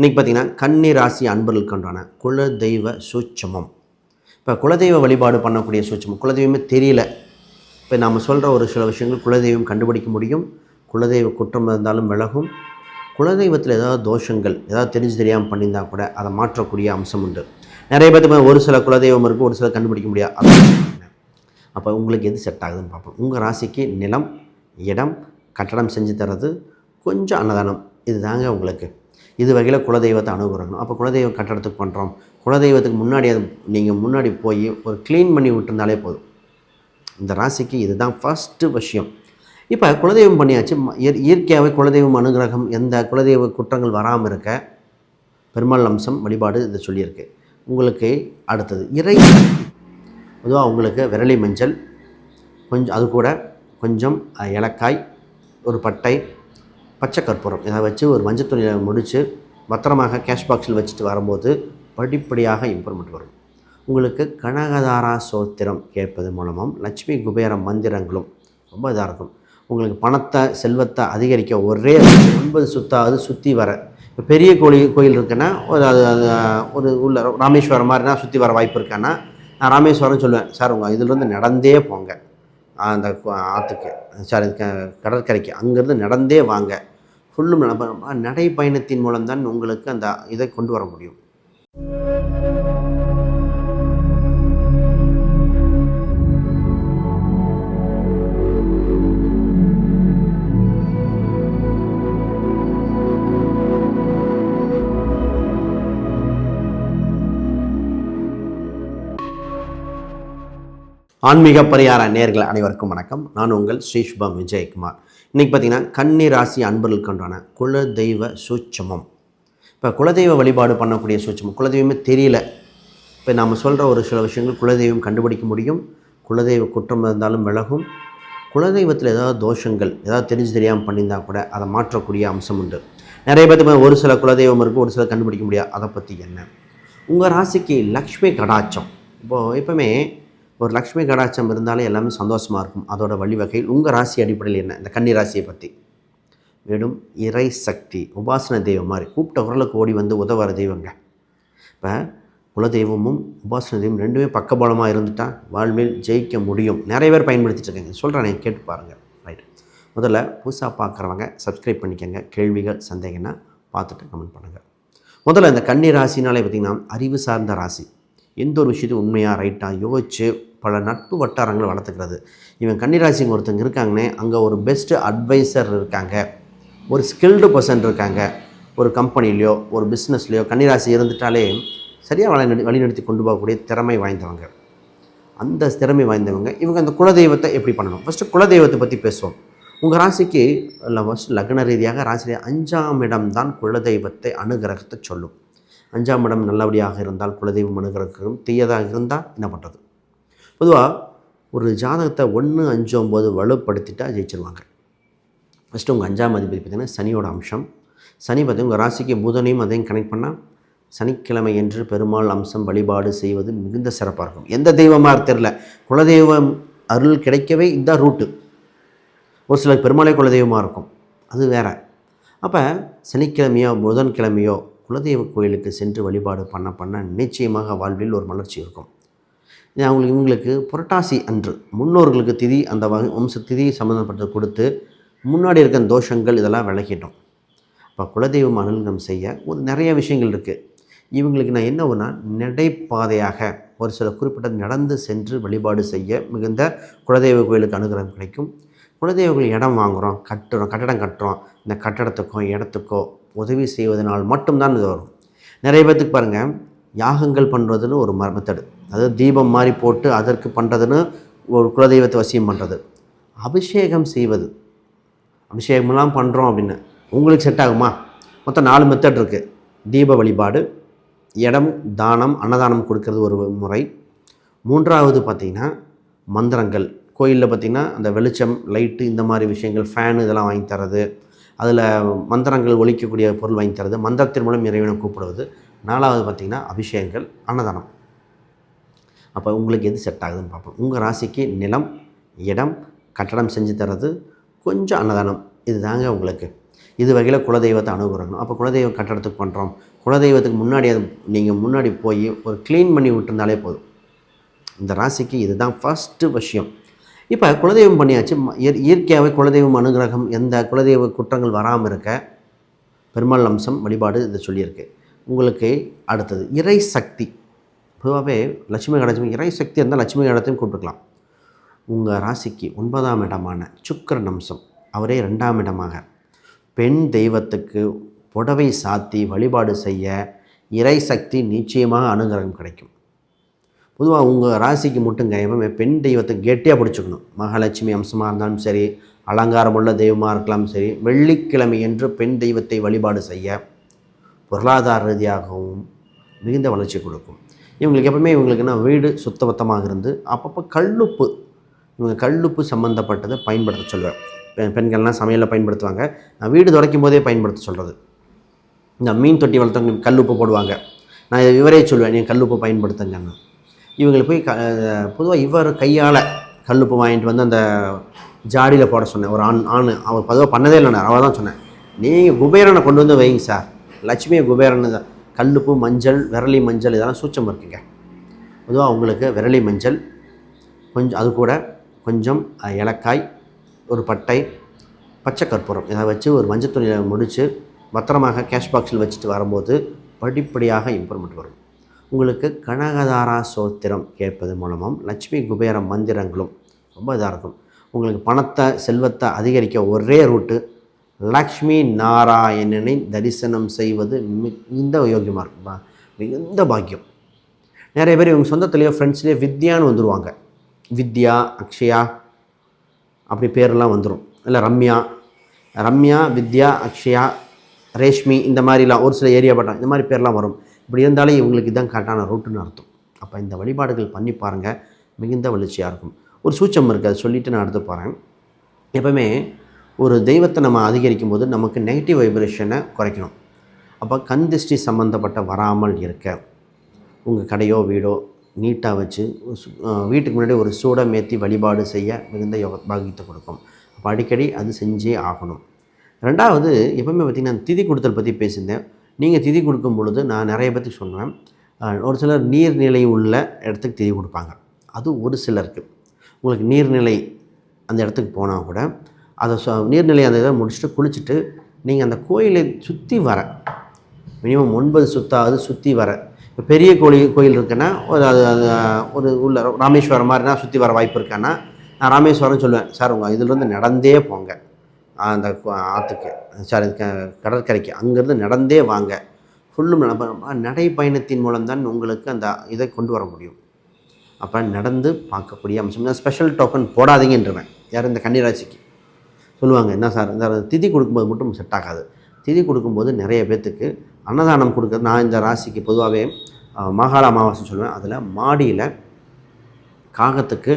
இன்றைக்கி பார்த்தீங்கன்னா கன்னி ராசி அன்பர்களுக்கு உண்டான சூட்சமம். இப்போ குலதெய்வ வழிபாடு பண்ணக்கூடிய சூட்சமம். குலதெய்வமே தெரியல. இப்போ நாம் சொல்கிற ஒரு சில விஷயங்கள் குலதெய்வம் கண்டுபிடிக்க முடியும். குலதெய்வ குற்றம் இருந்தாலும் விலகும். குலதெய்வத்தில் ஏதாவது தோஷங்கள் ஏதாவது தெரிஞ்சு தெரியாமல் பண்ணியிருந்தா கூட அதை மாற்றக்கூடிய அம்சம் உண்டு. நிறைய பேர்த்து ஒரு சில குலதெய்வம் இருக்குது ஒரு சில கண்டுபிடிக்க முடியாது. அப்போ உங்களுக்கு எது செட் ஆகுதுன்னு பார்ப்போம். உங்கள் ராசிக்கு நிலம் இடம் கட்டடம் செஞ்சு தர்றது கொஞ்சம் அன்னதானம். இதுதாங்க உங்களுக்கு இது வகையில் குலதெய்வத்தை அணுகுறணும் அப்போ குலதெய்வம் கட்டடத்துக்கு பண்ணுறோம் குலதெய்வத்துக்கு முன்னாடி அது நீங்கள் முன்னாடி போய் ஒரு க்ளீன் பண்ணி விட்டுருந்தாலே போதும். இந்த ராசிக்கு இதுதான் ஃபஸ்ட்டு விஷயம். இப்போ குலதெய்வம் பண்ணியாச்சு. இயற்கையாகவே குலதெய்வம் அனுகிரகம் எந்த குலதெய்வ குற்றங்கள் வராமல் இருக்க பெருமாள் அம்சம் வழிபாடு இதை சொல்லியிருக்கு. உங்களுக்கு அடுத்தது இறை பொதுவாக உங்களுக்கு விரலி மஞ்சள் கொஞ்சம் அது கூட கொஞ்சம் ஏலக்காய் ஒரு பட்டை பச்சை கற்பூரம். இதை வச்சு ஒரு மஞ்சள் துணியில் முடித்து பத்திரமாக கேஷ் பாக்ஸில் வச்சுட்டு வரும்போது படிப்படியாக இம்ப்ரூவ்மெண்ட் வரும். உங்களுக்கு கனகதாரா சோத்திரம் கேட்பது மூலமும் லட்சுமி குபேர மந்திரங்களும் ரொம்ப இதாக இருக்கும். உங்களுக்கு பணத்தை செல்வத்தை அதிகரிக்க ஒரே ஒன்பது சுத்தாவது சுற்றி வர இப்போ பெரிய கோயில் கோயில் இருக்குன்னா ஒரு அது அது ஒரு உள்ள ராமேஸ்வரம் மாதிரினா சுற்றி வர வாய்ப்பு இருக்கான்னா நான் ராமேஸ்வரம் சொல்லுவேன். சார் உங்கள் இதுலேருந்து நடந்தே போங்க. அந்த ஆற்றுக்கு சார் கடற்கரைக்கு அங்கேருந்து நடந்தே வாங்க. சொல்லும் நடைப்பயணத்தின் மூலம்தான் உங்களுக்கு அந்த இதை கொண்டு வர முடியும். ஆன்மீக பரிகார நேர்கள் அனைவருக்கும் வணக்கம். நான் உங்கள் ஸ்ரீ சுபம் விஜயகுமார். இன்றைக்கி பார்த்தீங்கன்னா கன்னி ராசி அன்பர்களுக்கு குலதெய்வ குல தெய்வ சூட்சமம். இப்போ குலதெய்வ வழிபாடு பண்ணக்கூடிய சூட்சமம். குலதெய்வமே தெரியல. இப்போ நாம் சொல்கிற ஒரு சில விஷயங்கள் குலதெய்வம் கண்டுபிடிக்க முடியும். குலதெய்வ குற்றம் இருந்தாலும் விலகும். குலதெய்வத்தில் ஏதாவது தோஷங்கள் ஏதாவது தெரிஞ்சு தெரியாமல் பண்ணியிருந்தா கூட அதை மாற்றக்கூடிய அம்சம் உண்டு. நிறைய பேருக்கு ஒரு சில குலதெய்வம் இருக்குது ஒரு சில கண்டுபிடிக்க முடியாது. அதை பற்றி என்ன? உங்கள் ராசிக்கு லக்ஷ்மி கடாச்சம் இப்போது எப்பவுமே ஒரு லக்ஷ்மி கடாட்சம் இருந்தாலே எல்லாமே சந்தோஷமாக இருக்கும். அதோட வழிவகையில் உங்கள் ராசி அடிப்படையில் என்ன? இந்த கன்னி ராசியை பற்றி வெறும் இறை சக்தி உபாசன தெய்வம் மாதிரி கூப்பிட்ட குரலுக்கு ஓடி வந்து உதவுற தெய்வங்க. இப்போ குலதெய்வமும் உபாசன தெய்வம் ரெண்டுமே பக்கபலமாக இருந்துட்டால் வாழ்வில் ஜெயிக்க முடியும். நிறைய பேர் பயன்படுத்திட்டு இருக்காங்க. சொல்கிறேன் கேட்டு பாருங்கள் ரைட் முதல்ல புதுசாக பார்க்குறவங்க சப்ஸ்கிரைப் பண்ணிக்கோங்க. கேள்விகள் சந்தேகம்னா பார்த்துட்டு கமெண்ட் பண்ணுங்கள் முதல்ல இந்த கன்னி ராசினாலே பார்த்திங்கன்னா அறிவு சார்ந்த ராசி. எந்த ஒரு விஷயத்தையும் உண்மையாக ரைட்டாக யோசிச்சு பல நட்பு வட்டாரங்களை வளர்த்துக்கிறது. இவன் கன்னிராசிங்க ஒருத்தங்க இருக்காங்கன்னே அங்கே ஒரு பெஸ்ட்டு அட்வைசர் இருக்காங்க. ஒரு ஸ்கில்டு பர்சன் இருக்காங்க. ஒரு கம்பெனிலேயோ ஒரு பிஸ்னஸ்லையோ கன்னிராசி இருந்துட்டாலே சரியாக வழி வழிநடத்தி கொண்டு போகக்கூடிய திறமை வாய்ந்தவங்க. அந்த திறமை வாய்ந்தவங்க இவங்க அந்த குலதெய்வத்தை எப்படி பண்ணணும்? ஃபஸ்ட்டு குலதெய்வத்தை பற்றி பேசுவோம். உங்கள் ராசிக்கு இல்லை ஃபஸ்ட் லக்ன ரீதியாக ராசியிலே அஞ்சாம் இடம் தான் குலதெய்வத்தை அனுகிரகத்தை சொல்லும். அஞ்சாம் இடம் நல்லபடியாக இருந்தால் குலதெய்வம் அனுகிரகம் தீயதாக இருந்தால் என்ன பண்ணுறது பொதுவாக ஒரு ஜாதகத்தை ஒன்று அஞ்சு ஒம்பது வலுப்படுத்திட்டா ஜெயிச்சிருவாங்க. ஃபஸ்ட்டு உங்கள் அஞ்சாம் அதிபதி பார்த்திங்கன்னா சனியோட அம்சம். சனி பார்த்திங்கன்னா உங்கள் ராசிக்கு புதனையும் அதையும் கனெக்ட் பண்ணால் சனிக்கிழமை என்று பெருமாள் அம்சம் வழிபாடு செய்வது மிகுந்த சிறப்பாக இருக்கும். எந்த தெய்வமாக தெரில குலதெய்வம் அருள் கிடைக்கவே இதுதான் ரூட்டு ஒரு சில பெருமாளே குலதெய்வமாக இருக்கும். அது வேற. அப்போ சனிக்கிழமையோ புதன்கிழமையோ குலதெய்வ கோயிலுக்கு சென்று வழிபாடு பண்ண பண்ண நிச்சயமாக வாழ்வில் ஒரு மலர்ச்சி இருக்கும். அவங்களுக்கு இவங்களுக்கு புரட்டாசி அன்று முன்னோர்களுக்கு திதி அந்த வகை வம்ச திதி சம்மந்தப்பட்டது கொடுத்து முன்னாடி இருக்க தோஷங்கள் இதெல்லாம் விளக்கிட்டோம். இப்போ குலதெய்வம் அனுகிரகம் செய்ய ஒரு நிறைய விஷயங்கள் இருக்குது இவங்களுக்கு நான் என்ன ஒன்றா நடைபாதையாக ஒரு சில குறிப்பிட்ட நடந்து சென்று வழிபாடு செய்ய மிகுந்த குலதெய்வ கோயிலுக்கு அனுகிரகம் கிடைக்கும். குலதெய்வ கோயில் இடம் வாங்குகிறோம் கட்டுறோம் கட்டடம் கட்டுறோம். இந்த கட்டடத்துக்கோ இடத்துக்கோ உதவி செய்வதனால் மட்டும்தான் இது வரும். நிறைய பேர்த்துக்கு பாருங்கள் யாகங்கள் பண்ணுறதுன்னு ஒரு மெத்தடு அதாவது தீபம் மாதிரி போட்டு அதற்கு பண்ணுறதுன்னு ஒரு குலதெய்வத்தை வசியம் பண்ணுறது அபிஷேகம் செய்வது. அபிஷேகமெல்லாம் பண்ணுறோம் அப்படின்னு. உங்களுக்கு செட் ஆகுமா? மொத்தம் நாலு மெத்தட் இருக்குது தீப வழிபாடு இடம் தானம் அன்னதானம் கொடுக்கறது ஒரு முறை. மூன்றாவது பார்த்திங்கன்னா மந்திரங்கள். கோயிலில் பார்த்திங்கன்னா அந்த வெளிச்சம் லைட்டு இந்த மாதிரி விஷயங்கள் ஃபேனு இதெல்லாம் வாங்கி தரது அதில் மந்திரங்கள் ஒழிக்கக்கூடிய பொருள் வாங்கி தரது மந்திரத்தின் மூலம் இறைவனை கூப்பிடுவது. நாலாவது பார்த்திங்கன்னா அபிஷேகங்கள் அன்னதானம். அப்போ உங்களுக்கு எது செட் ஆகுதுன்னு பார்ப்போம். உங்கள் ராசிக்கு நிலம் இடம் கட்டடம் செஞ்சு தர்றது கொஞ்சம் அன்னதானம். இது தாங்க உங்களுக்கு. இது வகையில் குலதெய்வத்தை அணுகுறணும் அப்போ குலதெய்வம் கட்டடத்துக்கு பண்ணுறோம் குலதெய்வத்துக்கு முன்னாடி அது நீங்கள் முன்னாடி போய் ஒரு க்ளீன் பண்ணி விட்டுருந்தாலே போதும். இந்த ராசிக்கு இதுதான் ஃபஸ்ட்டு விஷயம். இப்போ குலதெய்வம் பண்ணியாச்சு. இயற்கையாகவே குலதெய்வம் அனுகிரகம் எந்த குலதெய்வ குற்றங்கள் வராமல் இருக்க பெருமாள் அம்சம் வழிபாடு இதை சொல்லியிருக்கு. உங்களுக்கு அடுத்தது இறை சக்தி. பொதுவாகவே லட்சுமி கடாட்சம் இறை சக்தி இருந்தால் லட்சுமி கடாத்தையும் கூப்பிட்டுக்கலாம். உங்கள் ராசிக்கு ஒன்பதாம் இடமான சுக்கிரன் அம்சம் அவரே ரெண்டாம் இடமாக. பெண் தெய்வத்துக்கு புடவை சாத்தி வழிபாடு செய்ய இறை சக்தி நிச்சயமாக அனுகிரகம் கிடைக்கும். பொதுவாக உங்கள் ராசிக்கு மட்டும் கையமே பெண் தெய்வத்தை கெட்டியாக பிடிச்சிக்கணும். மகாலட்சுமி அம்சமாக இருந்தாலும் சரி அலங்காரமுள்ள தெய்வமாக இருக்கலாம் சரி வெள்ளிக்கிழமை என்று பெண் தெய்வத்தை வழிபாடு செய்ய பொருளாதார ரீதியாகவும் மிகுந்த வளர்ச்சி கொடுக்கும். இவங்களுக்கு எப்பவுமே இவங்களுக்கு என்ன வீடு சுத்தபத்தமாக இருந்து அப்பப்போ கல்லுப்பு இவங்க கல்லுப்பு சம்மந்தப்பட்டதை பயன்படுத்த சொல்லுவேன் பெண்கள்லாம் சமையலில் பயன்படுத்துவாங்க. நான் வீடு துடைக்கும் போதே பயன்படுத்த சொல்கிறது இந்த மீன் தொட்டி வளர்த்தவங்க கல்லுப்பு போடுவாங்க. நான் இதை இவரே சொல்லுவேன் நீங்கள் கல்லுப்பு பயன்படுத்துங்கன்னு. இவங்களுக்கு போய் க பொதுவாக இவர் கையால் கல்லுப்பு வாங்கிட்டு வந்து அந்த ஜாடியில் போட சொன்னேன். ஒரு ஆண் ஆண் அவர் பொதுவாக பண்ணதே இல்லை அவள் தான் சொன்னேன். நீங்கள் குபேரனை கொண்டு வந்து வைங்க சார். லட்சுமியை குபேரன் தான் கல்லுப்பு மஞ்சள் விரலி மஞ்சள் இதெல்லாம் சூச்சம் இருக்குங்க. பொதுவாக உங்களுக்கு விரலி மஞ்சள் கொஞ்சம் அது கூட கொஞ்சம் ஏலக்காய் ஒரு பட்டை பச்சை கற்பூரம் இதை வச்சு ஒரு மஞ்சள் துணியில் முடித்து பத்திரமாக கேஷ் பாக்ஸில் வச்சுட்டு வரும்போது படிப்படியாக இம்ப்ரூவ்மெண்ட் வரும். உங்களுக்கு கனகதாரா சோத்திரம் கேட்பது மூலமும் லட்சுமி குபேர மந்திரங்களும் ரொம்ப இதாக இருக்கும். உங்களுக்கு பணத்தை செல்வத்தை அதிகரிக்க ஒரே ரூட்டு லக்ஷ்மி நாராயணனை தரிசனம் செய்வது மிகுந்த யோகியமாக இருக்கும்? பா- மிகுந்த பாக்கியம். நிறைய பேர் இவங்க சொந்தத்துலேயோ ஃப்ரெண்ட்ஸ்லேயோ வித்யான்னு வந்துடுவாங்க வித்யா அக்ஷயா அப்படி பேரெல்லாம் வந்துடும் இல்லை ரம்யா. ரம்யா வித்யா அக்ஷயா ரேஷ்மி இந்த மாதிரிலாம் ஒரு சில ஏரியா பட்டம் இந்த மாதிரி பேர்லாம் வரும். இப்படி இருந்தாலே இவங்களுக்கு தான் கரெக்டான ரூட்டுன்னு அர்த்தம். அப்போ இந்த வழிபாடுகள் பண்ணி பாருங்கள் மிகுந்த வளர்ச்சியாக இருக்கும். ஒரு சூச்சம் இருக்குது அதை சொல்லிவிட்டு நான் அடுத்து போகிறேன் எப்போவுமே ஒரு தெய்வத்தை நம்ம அதிகரிக்கும் போது நமக்கு நெகட்டிவ் வைப்ரேஷனை குறைக்கணும். அப்போ கண் திருஷ்டி சம்மந்தப்பட்ட வராமல் இருக்க உங்கள் கடையோ வீடோ நீட்டாக வச்சு வீட்டுக்கு முன்னாடி ஒரு சூடம் ஏற்றி வழிபாடு செய்ய மிகுந்த யோக பாக்கியத்தை கொடுக்கும். அப்போ அடிக்கடி அது செஞ்சே ஆகணும். ரெண்டாவது எப்பவுமே பார்த்திங்கன்னா திதி கொடுத்தல் பற்றி பேசியிருந்தேன். நீங்கள் திதி கொடுக்கும் பொழுது நான் நிறைய பற்றி சொன்னேன் ஒரு சிலர் நீர்நிலை உள்ள இடத்துக்கு திதி கொடுப்பாங்க. அது ஒரு சிலருக்கு. உங்களுக்கு நீர்நிலை அந்த இடத்துக்கு போனால் கூட அதை சொ- நீர்நிலை அந்த இதை முடிச்சுட்டு குளிச்சுட்டு நீங்கள் அந்த கோயிலை சுற்றி வர மினிமம் ஒன்பது சுத்தாவது சுற்றி வர. இப்போ பெரிய கோயில் கோயில் இருக்குன்னா ஒரு அது அது ஒரு உள்ள ராமேஸ்வரம் மாதிரினா சுற்றி வர வாய்ப்பு இருக்கான்னா நான் ராமேஸ்வரம் சொல்லுவேன். சார் உங்கள் இதுலேருந்து நடந்தே போங்க. அந்த ஆற்றுக்கு சார் கடற்கரைக்கு அங்கேருந்து நடந்தே வாங்க. ஃபுல்லும் நடை பயணத்தின் மூலம்தான் உங்களுக்கு அந்த இதை கொண்டு வர முடியும். அப்போ நடந்து பார்க்கக்கூடிய அம்சம். ஸ்பெஷல் டோக்கன் போடாதீங்கன்றவன். யார் இந்த கன்னிராசிக்கு. சொல்லுவாங்க என்ன சார் இந்த திதி கொடுக்கும்போது மட்டும் செட் ஆகாது. திதி கொடுக்கும்போது நிறைய பேர்த்துக்கு அன்னதானம் கொடுக்குறது நான் இந்த ராசிக்கு பொதுவாகவே மாகாள அமாவாசை சொல்லுவேன். அதில் மாடியில் காகத்துக்கு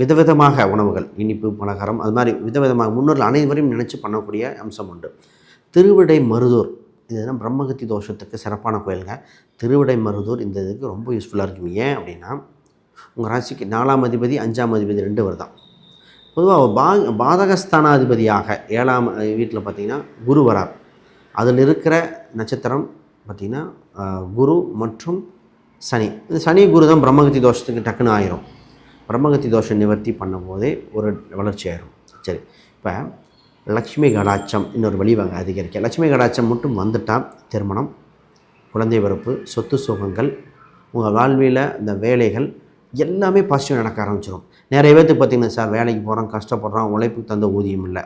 விதவிதமாக உணவுகள் இனிப்பு பலகாரம் அது மாதிரி விதவிதமாக முன்னோர்கள் அனைவரையும் நினச்சி பண்ணக்கூடிய அம்சம் உண்டு. திருவிடை மருதூர் இதுதான் பிரம்மகத்தி தோஷத்துக்கு சிறப்பான கோயிலுங்க. திருவிடை மருதூர் இந்த இதுக்கு ரொம்ப யூஸ்ஃபுல்லாக இருக்கும். ஏன் அப்படின்னா உங்கள் ராசிக்கு நாலாம் அதிபதி அஞ்சாம் அதிபதி ரெண்டு வருதான் பொதுவாக பா பாதகஸ்தானாதிபதியாக ஏழாம் வீட்டில் பார்த்தீங்கன்னா குரு வரார். அதில் இருக்கிற நட்சத்திரம் பார்த்திங்கன்னா குரு மற்றும் சனி. இந்த சனி குரு தான் பிரம்மகத்தி தோஷத்துக்கு டக்குன்னு ஆயிரும். பிரம்மகத்தி தோஷம் நிவர்த்தி பண்ணும்போதே ஒரு வளர்ச்சி ஆயிரும். சரி இப்போ லக்ஷ்மி கடாட்சம் இன்னொரு வழிவகை அதிகரிக்க. லக்ஷ்மி கடாட்சம் மட்டும் வந்துட்டால் திருமணம் குழந்தை பிறப்பு சொத்து சுகங்கள் உங்கள் வாழ்வியில் இந்த வேலைகள் எல்லாமே பாசிட்டிவ் நடக்க ஆரம்பிச்சிடும் நிறைய பேர்த்துக்கு பார்த்தீங்கன்னா சார் வேலைக்கு போகிறோம் கஷ்டப்படுறோம் உழைப்புக்கு தந்த ஊதியம் இல்லை.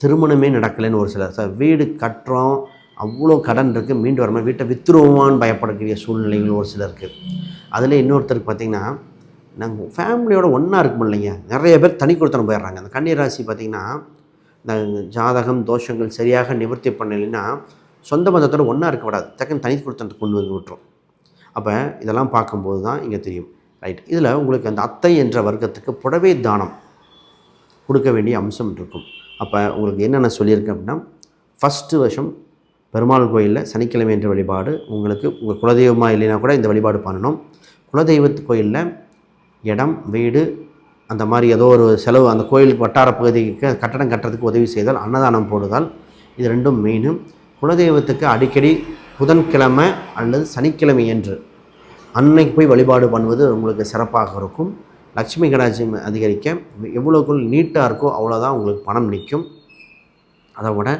திருமணமே நடக்கலைன்னு ஒரு சிலர். சார் வீடு கட்டுறோம் அவ்வளோ கடன் இருக்குது மீண்டு வரமா வீட்டை வித்துருவோமான்னு பயப்படக்கூடிய சூழ்நிலைகள் ஒரு சிலருக்கு அதில் இன்னொருத்தருக்கு பார்த்தீங்கன்னா நாங்கள் ஃபேமிலியோட ஒன்றா இருக்கும் இல்லைங்க நிறைய பேர் தனி கொடுத்தனம் போயிடுறாங்க. அந்த கன்னிராசி பார்த்திங்கன்னா இந்த ஜாதகம் தோஷங்கள் சரியாக நிவர்த்தி பண்ணலைன்னா சொந்த பந்தத்தோட ஒன்றா இருக்க விடாது டக்குன்னு தனி கொடுத்தனத்தை கொண்டு வந்து விட்டுரும். அப்போ இதெல்லாம் பார்க்கும்போது தான் இங்கே தெரியும். ரைட் இதில் உங்களுக்கு அந்த அத்தை என்ற வர்க்கத்துக்கு புடவை தானம் கொடுக்க வேண்டிய அம்சம் இருக்கும். அப்போ உங்களுக்கு என்னென்ன சொல்லியிருக்கேன் அப்படின்னா ஃபஸ்ட்டு வருஷம் பெருமாள் கோயிலில் சனிக்கிழமை என்ற வழிபாடு உங்களுக்கு உங்கள் குலதெய்வமாக இல்லைன்னா கூட இந்த வழிபாடு பண்ணணும். குலதெய்வத்து கோயிலில் இடம் வீடு அந்த மாதிரி ஏதோ ஒரு செலவு அந்த கோயிலுக்கு வட்டார பகுதிக்கு கட்டடம் கட்டுறதுக்கு உதவி செய்தால் அன்னதானம் போடுதால். இது ரெண்டும் மெயினும் குலதெய்வத்துக்கு அடிக்கடி புதன்கிழமை அல்லது சனிக்கிழமை என்று அன்னைக்கு போய் வழிபாடு பண்ணுவது உங்களுக்கு சிறப்பாக இருக்கும். லக்ஷ்மி கடாட்சியம் அதிகரிக்க எவ்வளோக்குள் நீட்டாக இருக்கோ அவ்வளோதான் உங்களுக்கு பணம் நிற்கும். அதை விட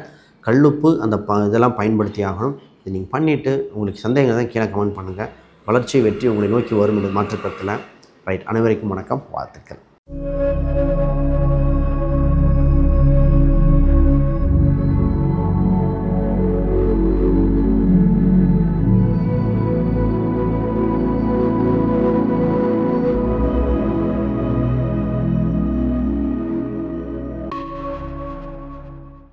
கல்லுப்பு அந்த ப இதெல்லாம் பயன்படுத்தி ஆகணும். இது நீங்கள் பண்ணிவிட்டு உங்களுக்கு சந்தேகம் தான் கீழே கமெண்ட் பண்ணுங்கள் வளர்ச்சி வெற்றி உங்களை நோக்கி வரும் என்று மாற்றுக்கருத்தில். ரைட் அனைவருக்கும் வணக்கம். வாழ்த்துக்கள்.